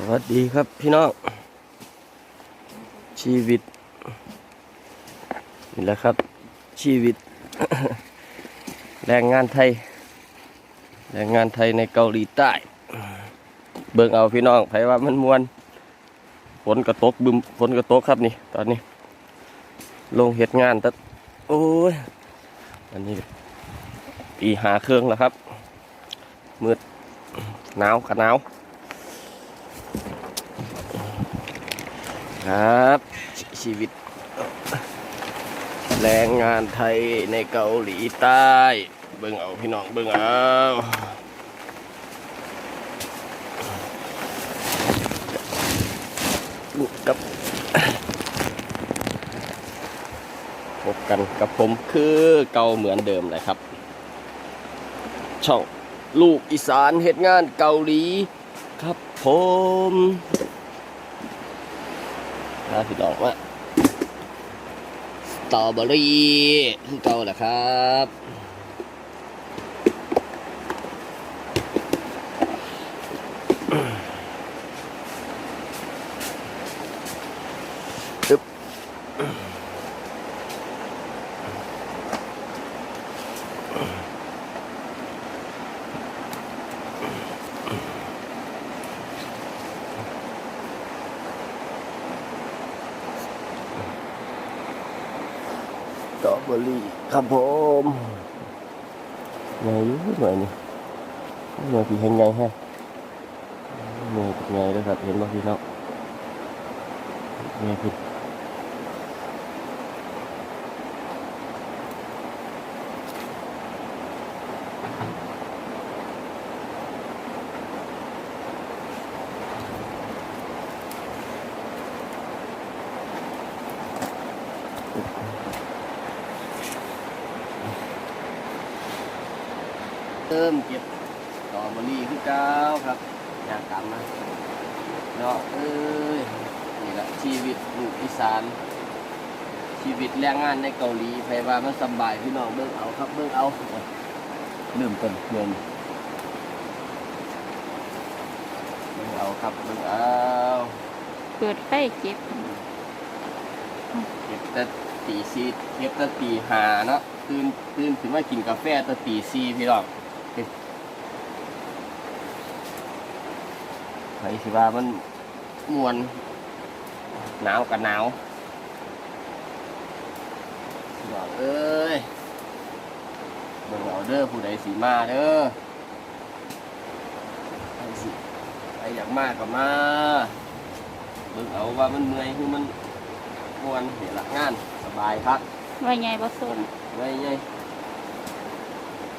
สวัสดีครับพี่น้อง ชีวิต นี่แหละครับ ชีวิต แรงงานไทย แรงงานไทยในเกาหลีใต้ เบิ่งเอาพี่น้องไผว่ามันมวนฝนกระตกบึมฝนกระตกครับนี่ ตอนนี้ ลงเฮ็ดงานแต่โอ้ย อันนี้ปีหาเครื่องแล้วครับมืดหนาวขะหนาว ครับ ชีวิต แรงงานไทยในเกาหลีใต้ เบิ่งเอาพี่น้องเบิ่งเอาบุกับพบกันกับผมคือเก่าเหมือนเดิมเลยครับ ช่องลูกอีสานเหตุงานเกาหลีครับผม นะพี่น้องว่าสตอเบอรี่เก่าแหละครับอืม เบอรี่ครับผมไงอยู่หน่อยนี่หน่อยพี่เห็นไงฮะหน่อยเป็นไงนะครับเห็นบ่พี่น้องไงพี่ เริ่มเก็บสตรอเบอรี่คือเก้าครับอยากกลับนะเนาะเอ้ยนี่แหละชีวิตลูกอีสาน ชีวิตแรงงานในเกาหลีไปว่ามันสำบายพี่น้องเบิ่งเอาครับเบิ่งเอาเริ่มต้นเงินเบิ่งเอาครับเบิ่งเอาเปิดไฟเก็บเก็บแต่ตีซีเก็บแต่ตีหาเนาะตื่นตื่นถึงมากินกาแฟแต่ตีซีพี่น้อง ไผสิว่ามันมวนหนาวกับหนาวบอกเอ้ยเบิ่งเอาเด้อผู้ใดสีมาเด้อใครสิใครอยากมาก็มาเบิ่งเอาว่ามันเมื่อยคือมันมวนเห็นหลักงานสบายครับไว้ไงบ่ส้นไว้ไง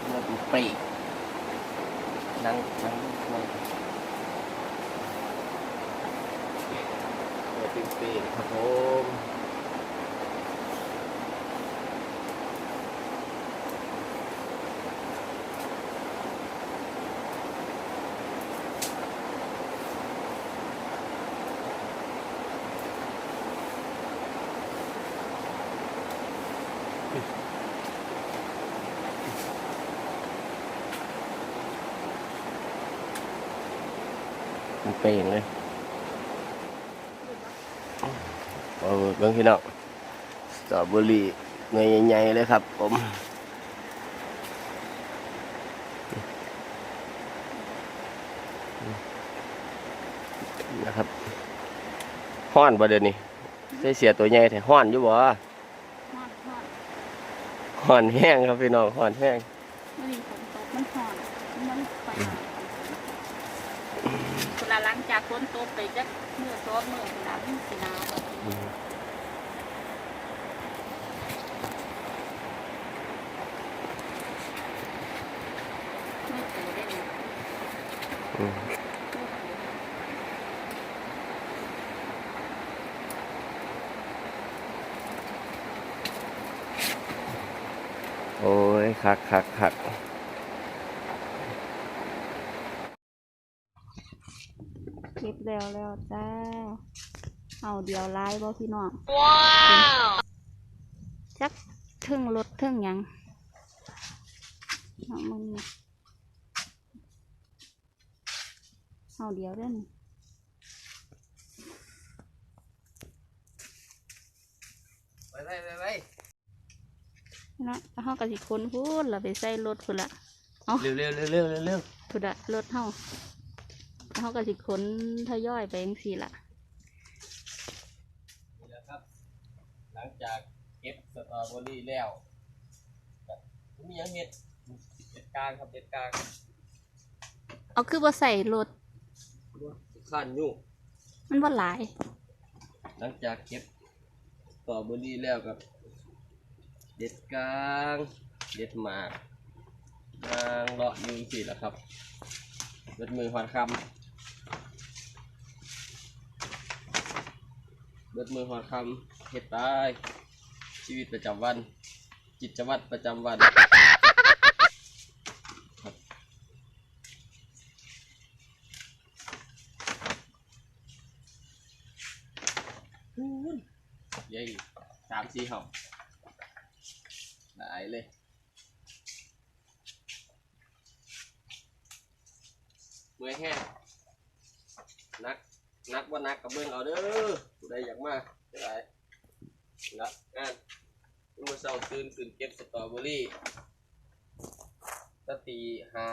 เมื่อเป็นปรีกนั่งนั่งนั่ง ปิดปีกครับผมเปลี่ยนเลย เออเบิ่งพี่น้องสตรอเบอรี่เงยใหญ่ๆเลยครับ ผมนะครับห้อนบ่เดี๋ยวนี้ใส่เสียตัวใหญ่แต่ห้อนอยู่บ่ฮอดฮอดห้อนแห้งครับพี่น้องห้อนแห้งมื้อนี้ฝนตกมันฮอดมันไปหาเวลาหลังจากฝนตกไปจักมื้อสองมื้อเวลามันสิหนาวแบบนี้ไม่เจอได้เลยอืมโอ้ย คักคักคักเก็บแล้วแล้วจ้า เอาเดียวร้ายบอพี่น้อง ว้าวจักทึ่งรถทึ่งยังเอามึงเอาเดียวด้วยนไปไปไปไปนะห้องกะสิคนพูดเราไปใส่รถพุ่ละเร็วเร็วเร็วเร็วเร็วพุ่ละรถเฮาเขากะสิคนทยอยไปเองสี่ละ หลังจากเก็บสตรอเบอรี่แล้วก็มีหยังเห็ดเห็ดกลางครับเห็ดกลางเอาคือบ่ใส่รถขั้นอยู่มันบ่หลาย หลังจากเก็บสตรอเบอรี่แล้วกับเด็ดกลางเด็ดหมากนางเลาะอยูสิละครับเบิดมือหอดคำเบิดมือหอดคำ เฮ็ดตายชีวิตประจำวันกิจวัตรประจำวันครับเยัยสามสี่ห้องได้เลยเมื่อยแห้งนักนักว่านักกับเบิ้งเอาเด้อผู้ใดอยากมาจะได้ ละงานเมื่อเช้าตื่นขึ้นเก็บสตรอเบอรี่ตตีหา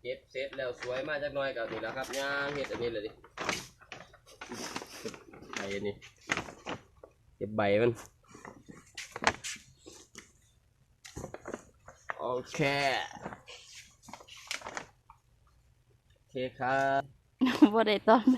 เก็บเสร็จแล้วสวยมากจักหน่อยกับนี่แหละครับย่างเห็ดอันนี้เลยดิใบอันนี้เก็บใบมันโอเคโอเคครับ บ่ได้ตอนไป